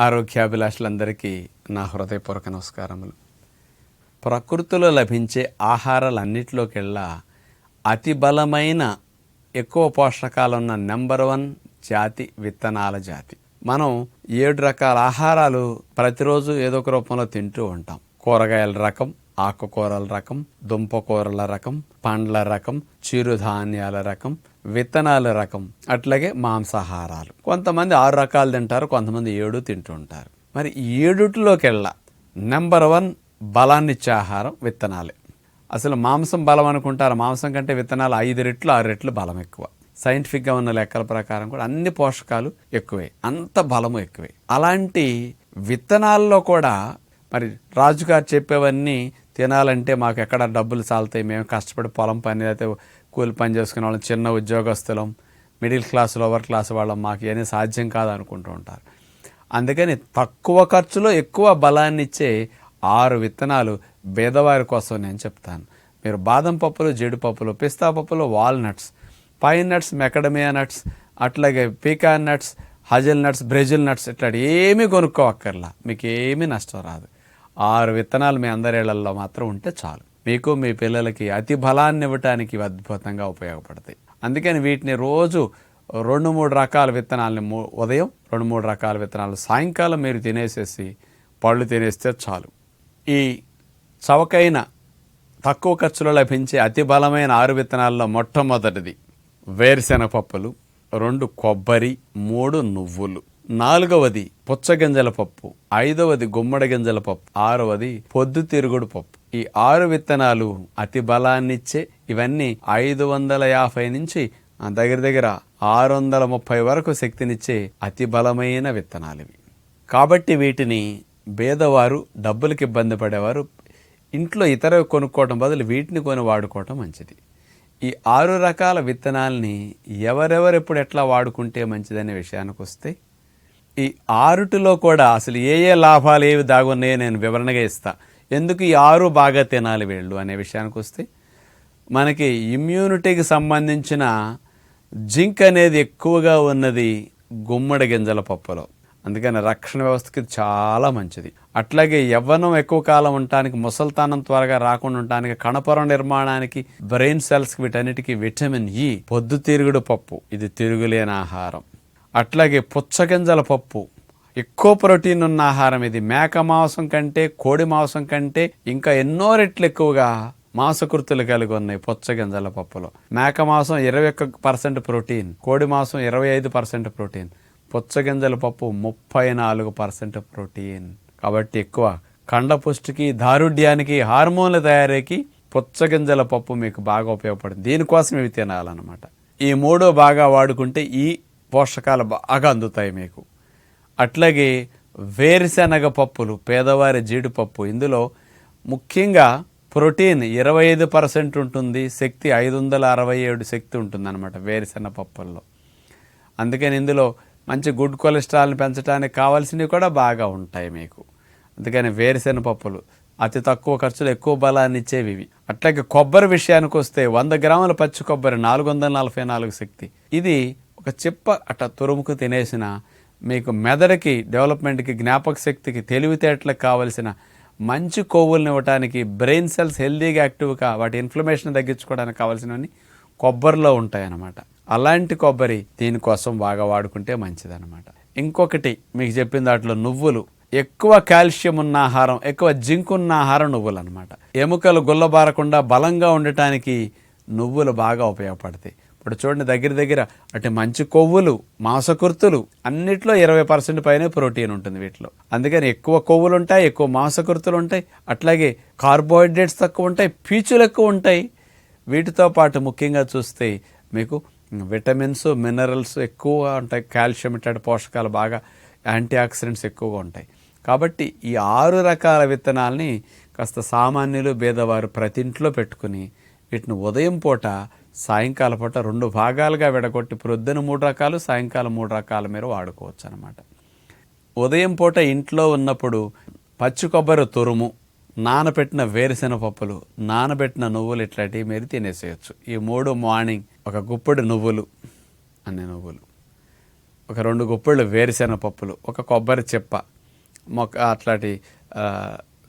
ఆరోగ్యాభిలాషులందరికీ నా హృదయపూర్వక నమస్కారములు. ప్రకృతిలో లభించే ఆహారాలన్నిటిలోకెల్లా అతి బలమైన ఎక్కువ పోషకాలున్న నెంబర్ వన్ జాతి విత్తనాల జాతి. మనం ఏడు రకాల ఆహారాలు ప్రతిరోజు ఏదో ఒక రూపంలో తింటూ ఉంటాం. కూరగాయల రకం ఆకుకూరల రకం దుంపకూరల రకం పండ్ల రకం చిరుధాన్యాల రకం విత్తనాల రకం అట్లాగే మాంసాహారాలు. కొంతమంది ఆరు రకాలు తింటారు కొంతమంది ఏడు తింటూ ఉంటారు. మరి ఈ నెంబర్ వన్ బలాన్నిచ్చే ఆహారం విత్తనాలే. అసలు మాంసం బలం అనుకుంటారు? మాంసం కంటే విత్తనాలు ఐదు రెట్లు ఆరు రెట్లు బలం ఎక్కువ. సైంటిఫిక్గా ఉన్న లెక్కల ప్రకారం కూడా అన్ని పోషకాలు ఎక్కువే అంత బలము ఎక్కువే. అలాంటి విత్తనాల్లో కూడా మరి రాజుగారు చెప్పేవన్నీ తినాలంటే మాకు ఎక్కడ డబ్బులు చాలుతాయి మేము కష్టపడి పొలం పని అయితే కూలి పని చేసుకునే వాళ్ళం చిన్న ఉద్యోగస్తులం మిడిల్ క్లాస్ లోవర్ క్లాస్ వాళ్ళం మాకు ఇవన్నీ సాధ్యం కాదనుకుంటూ ఉంటారు. అందుకని తక్కువ ఖర్చులో ఎక్కువ బలాన్ని ఇచ్చే ఆరు విత్తనాలు బేదవారి కోసం నేను చెప్తాను. మీరు బాదం పప్పులు జీడిపప్పులు పిస్తా పప్పులు walnuts pine nuts macadamia nuts అట్లాగే pecan nuts hazel nuts Brazil nuts ఇట్లాంటి ఏమీ కొనుక్కోవక్కర్లా. మీకు ఏమీ నష్టం రాదు. ఆరు విత్తనాలు మీ అందరేళ్ళలో మాత్రం ఉంటే చాలు. మీకు మీ పిల్లలకి అతి బలాన్ని ఇవ్వటానికి అద్భుతంగా ఉపయోగపడతాయి. అందుకని వీటిని రోజు రెండు మూడు రకాల విత్తనాలని మూ- ఉదయం రెండు మూడు రకాల విత్తనాలు సాయంకాలం మీరు తినేసేసి పళ్ళు తినేస్తే చాలు. ఈ చవకైన తక్కువ ఖర్చులో లభించే అతి బలమైన ఆరు విత్తనాల్లో మొట్టమొదటిది వేరుశెనగ పప్పులు రెండు కొబ్బరి మూడు నువ్వులు నాలుగవది పుచ్చగింజల పప్పు ఐదవది గుమ్మడి గింజల పప్పు ఆరవది పొద్దుతిరుగుడు పప్పు. ఈ ఆరు విత్తనాలు అతి బలాన్నిచ్చే ఇవన్నీ ఐదు వందల యాభై నుంచి దగ్గర దగ్గర ఆరు వందల ముప్పై వరకు శక్తినిచ్చే అతి బలమైన విత్తనాలు ఇవి కాబట్టి వీటిని పేదవారు డబ్బులకు ఇబ్బంది పడేవారు ఇంట్లో ఇతర కొనుక్కోవడం బదులు వీటిని కొని వాడుకోవటం మంచిది. ఈ ఆరు రకాల విత్తనాల్ని ఎవరెవరు ఎప్పుడు ఎట్లా వాడుకుంటే మంచిదనే విషయానికి వస్తే ఈ ఆరుటిలో కూడా అసలు ఏ ఏ లాభాలు ఏవి దాగున్నాయో నేను వివరణగా ఇస్తా. ఎందుకు ఈ ఆరు బాగా తినాలి వీళ్ళు అనే విషయానికి వస్తే మనకి ఇమ్యూనిటీకి సంబంధించిన జింక్ అనేది ఎక్కువగా ఉన్నది గుమ్మడి గింజల పప్పులో. అందుకని రక్షణ వ్యవస్థకి చాలా మంచిది. అట్లాగే యవ్వనం ఎక్కువ కాలం ఉండటానికి ముసల్తానం త్వరగా రాకుండా ఉండటానికి కణపొర నిర్మాణానికి బ్రెయిన్ సెల్స్కి వీటన్నిటికీ విటమిన్ ఇ e, పొద్దుతిరుగుడు పప్పు. ఇది తిరుగులేని ఆహారం. అట్లాగే పుచ్చగింజల పప్పు. ఎక్కువ ప్రోటీన్ ఉన్న ఆహారం ఇది. మేక మాంసం కంటే కోడి మాంసం కంటే ఇంకా ఎన్నో రెట్లు ఎక్కువగా మాంసకృతులు కలిగి ఉన్నాయి పుచ్చగింజల పప్పులో. మేక మాంసం ఇరవై ఒక్క పర్సెంట్ ప్రోటీన్ కోడి మాంసం ఇరవై ఐదు పర్సెంట్ ప్రోటీన్ పుచ్చగింజల పప్పు ముప్పై నాలుగు పర్సెంట్ ప్రోటీన్. కాబట్టి ఎక్కువ కండ పుష్టికి దారుఢ్యానికి హార్మోన్ల తయారీకి పుచ్చగింజల పప్పు మీకు బాగా ఉపయోగపడుతుంది. దీనికోసం ఇవి తినాలన్నమాట. ఈ మూడో బాగా వాడుకుంటే ఈ పోషకాలు బాగా అందుతాయి మీకు. అట్లాగే వేరుశనగ పప్పులు పేదవారి జీడిపప్పు. ఇందులో ముఖ్యంగా ప్రోటీన్ ఇరవై ఐదు పర్సెంట్ ఉంటుంది శక్తి ఐదు వందల అరవై ఏడు శక్తి ఉంటుంది అనమాట వేరుశెనగ పప్పుల్లో. అందుకని ఇందులో మంచి గుడ్ కొలెస్ట్రాల్ని పెంచడానికి కావాల్సినవి కూడా బాగా ఉంటాయి మీకు. అందుకని వేరుశెనగ పప్పులు అతి తక్కువ ఖర్చులో ఎక్కువ బలాన్ని ఇచ్చేవి ఇవి. అట్లాగే కొబ్బరి విషయానికి వస్తే వంద గ్రాముల పచ్చి కొబ్బరి నాలుగు వందల నలభై నాలుగు శక్తి. ఇది ఒక చిప్ప అట్ట తురుముకు తినేసిన మీకు మెదడుకి డెవలప్మెంట్కి జ్ఞాపక శక్తికి తెలివితేటలకు కావలసిన మంచి కొవ్వులను ఇవ్వడానికి బ్రెయిన్ సెల్స్ హెల్దీగా యాక్టివ్గా వాటి ఇన్ఫ్లమేషన్ తగ్గించుకోవడానికి కావాల్సినవన్నీ కొబ్బరిలో ఉంటాయన్నమాట. అలాంటి కొబ్బరి దీనికోసం బాగా వాడుకుంటే మంచిదన్నమాట. ఇంకొకటి మీకు చెప్పిన దాంట్లో నువ్వులు. ఎక్కువ కాల్షియం ఉన్న ఆహారం ఎక్కువ జింక్ ఉన్న ఆహారం నువ్వులు అనమాట ఎముకలు గుల్లబారకుండా బలంగా ఉండటానికి నువ్వులు బాగా ఉపయోగపడతాయి. ఇప్పుడు చూడండి దగ్గర దగ్గర అటు మంచి కొవ్వులు మాంసకృతులు అన్నిట్లో ఇరవై పర్సెంట్ పైనే ప్రోటీన్ ఉంటుంది వీటిలో. అందుకని ఎక్కువ కొవ్వులు ఉంటాయి ఎక్కువ మాంసకృతులు ఉంటాయి అట్లాగే కార్బోహైడ్రేట్స్ తక్కువ ఉంటాయి పీచులు ఎక్కువ ఉంటాయి వీటితో పాటు ముఖ్యంగా చూస్తే మీకు విటమిన్స్ మినరల్స్ ఎక్కువ ఉంటాయి కాల్షియం ఇట్లాంటి పోషకాలు బాగా యాంటీ ఆక్సిడెంట్స్ ఎక్కువగా ఉంటాయి. కాబట్టి ఈ ఆరు రకాల విత్తనాల్ని కాస్త సామాన్యులు బేదవారు ప్రతి ఇంట్లో పెట్టుకుని వీటిని ఉదయం పూట సాయంకాల పూట రెండు భాగాలుగా విడగొట్టి ప్రొద్దున మూడు రకాలు సాయంకాలం మూడు రకాల మీరు వాడుకోవచ్చు అనమాట ఉదయం పూట ఇంట్లో ఉన్నప్పుడు పచ్చి కొబ్బరి తురుము నానబెట్టిన వేరుశెన పప్పులు నానబెట్టిన నువ్వులు ఇట్లాంటివి మీరు తినేసేయచ్చు. ఈ మూడు మార్నింగ్ ఒక గుప్పెడు నువ్వులు అనే నువ్వులు ఒక రెండు గుప్పెళ్ళు వేరుశెన పప్పులు ఒక కొబ్బరి చెప్ప మొక్క అట్లాంటి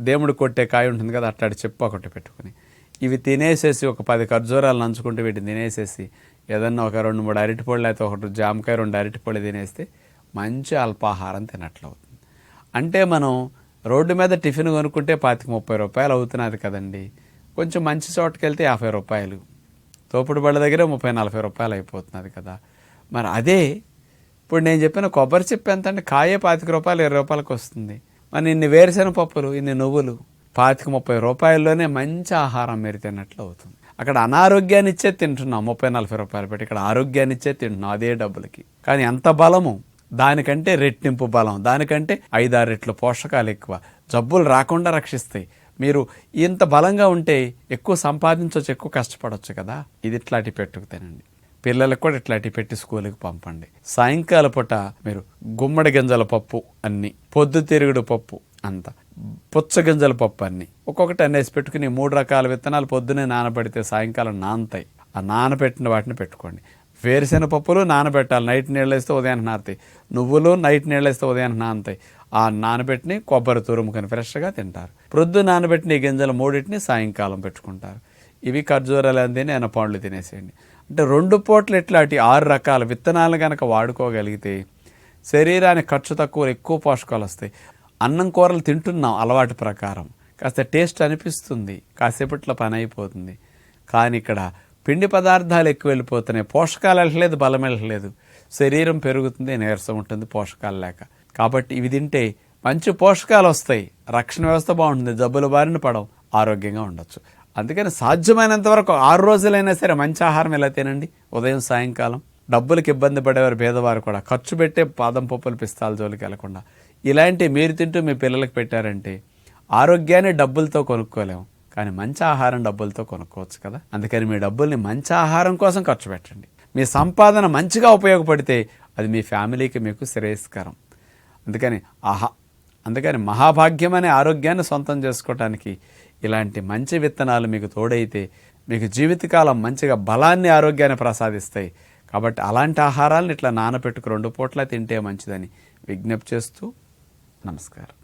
దేవుడు కొట్టే కాయ ఉంటుంది కదా అట్లాంటి చెప్ప ఒకటి పెట్టుకుని ఇవి తినేసేసి ఒక పది ఖర్జూరాలు నంచుకుంటూ వీటిని తినేసేసి ఏదన్నా ఒక రెండు మూడు అరటిపళ్ళు అయితే ఒకటి జామకాయ రెండు అరటిపళ్ళు తినేస్తే మంచి అల్పాహారం తినట్లు అవుతుంది. అంటే మనం రోడ్డు మీద టిఫిన్ కొనుక్కుంటే పాతిక ముప్పై రూపాయలు అవుతున్నది కదండి. కొంచెం మంచి చోటుకి వెళ్తే యాభై రూపాయలు. తోపుడు బళ్ళ దగ్గర ముప్పై నలభై రూపాయలు అయిపోతున్నది కదా. మరి అదే ఇప్పుడు నేను చెప్పిన కొబ్బరి చెప్పు ఎంత అంటే కాయే పాతిక రూపాయలు ఇరవై రూపాయలకు వస్తుంది. మరి ఇన్ని వేరుశెనగ పప్పులు ఇన్ని నువ్వులు పాతిక ముప్పై రూపాయల్లోనే మంచి ఆహారం మీరు తిన్నట్లు అవుతుంది. అక్కడ అనారోగ్యాన్ని ఇచ్చే తింటున్నాం ముప్పై నలభై రూపాయలు పెట్టి. ఇక్కడ ఆరోగ్యాన్ని ఇచ్చే తింటున్నాం అదే డబ్బులకి. కానీ ఎంత బలము? దానికంటే రెట్టింపు బలం. దానికంటే ఐదారు రెట్లు పోషకాలు ఎక్కువ. జబ్బులు రాకుండా రక్షిస్తాయి. మీరు ఇంత బలంగా ఉంటే ఎక్కువ సంపాదించవచ్చు ఎక్కువ కష్టపడవచ్చు కదా. ఇది ఇట్లాంటి పెట్టుకు తినండి. పిల్లలకు కూడా ఇట్లాంటి పెట్టి స్కూల్కి పంపండి. సాయంకాల పూట మీరు గుమ్మడి గింజల పప్పు అన్ని పొద్దుతిరుగుడు పప్పు అంత. పుచ్చగింజల పప్పు అన్ని. ఒక్కొక్కటి అనేసి పెట్టుకుని మూడు రకాల విత్తనాలు పొద్దునే నానబెడితే సాయంకాలం నానతాయి. ఆ నానబెట్టిన వాటిని పెట్టుకోండి. వేరుశెనగ పప్పులు నానబెట్టాలి. నైట్ నీళ్ళు వేస్తే ఉదయానికి నానతాయి. నువ్వులు నైట్ నీళ్ళు వేస్తే ఉదయానికి నానతాయి. ఆ నానబెట్టిని కొబ్బరి తురుముకొని ఫ్రెష్గా తింటారు. ప్రొద్దు నానబెట్టిన ఈ గింజలు మూడింటిని సాయంకాలం పెట్టుకుంటారు. ఇవి ఖర్జూరాలు అంది నేను పండ్లు తినేసేయండి. అంటే రెండు పూటలు ఇట్లాంటి ఆరు రకాల విత్తనాలు కనుక వాడుకోగలిగితే శరీరానికి ఖర్చు తక్కువ ఎక్కువ పోషకాలు వస్తాయి. అన్నం కూరలు తింటున్నాం అలవాటు ప్రకారం. కాస్త టేస్ట్ అనిపిస్తుంది. కాసేపట్లో పని అయిపోతుంది. కానీ ఇక్కడ పిండి పదార్థాలు ఎక్కువ వెళ్ళిపోతున్నాయి. పోషకాలు వెళ్ళలేదు బలం వెళ్ళలేదు శరీరం పెరుగుతుంది నీరసం ఉంటుంది పోషకాలు లేక. కాబట్టి ఇవి తింటే మంచి పోషకాలు వస్తాయి. రక్షణ వ్యవస్థ బాగుంటుంది. జబ్బుల బారిన పడవు. ఆరోగ్యంగా ఉండొచ్చు. అందుకని సాధ్యమైనంత వరకు ఆరు రోజులైనా సరే మంచి ఆహారం ఎలా తినండి? ఉదయం సాయంకాలం. డబ్బులకు ఇబ్బంది పడేవారు పేదవారు కూడా. ఖర్చు పెట్టే పాదం పప్పులు పిస్తాల జోలికి వెళ్ళకుండా. ఇలాంటి మీరు తింటూ మీ పిల్లలకు పెట్టారంటే ఆరోగ్యాన్ని డబ్బులతో కొనుక్కోలేము. కానీ మంచి ఆహారం డబ్బులతో కొనుక్కోవచ్చు కదా. అందుకని మీ డబ్బుల్ని మంచి ఆహారం కోసం ఖర్చు పెట్టండి. మీ సంపాదన మంచిగా ఉపయోగపడితే అది మీ ఫ్యామిలీకి మీకు శ్రేయస్కరం. అందుకని ఆహా అందుకని మహాభాగ్యం అనే ఆరోగ్యాన్ని సొంతం చేసుకోవటానికి ఇలాంటి మంచి విత్తనాలు మీకు తోడైతే మీకు జీవితకాలం మంచిగా బలాన్ని ఆరోగ్యాన్ని ప్రసాదిస్తాయి. కాబట్టి అలాంటి ఆహారాలను ఇట్లా నానపెట్టుకు రెండు పూట్ల తింటే మంచిదని విజ్ఞప్తి చేస్తూ നമസ്കാരം.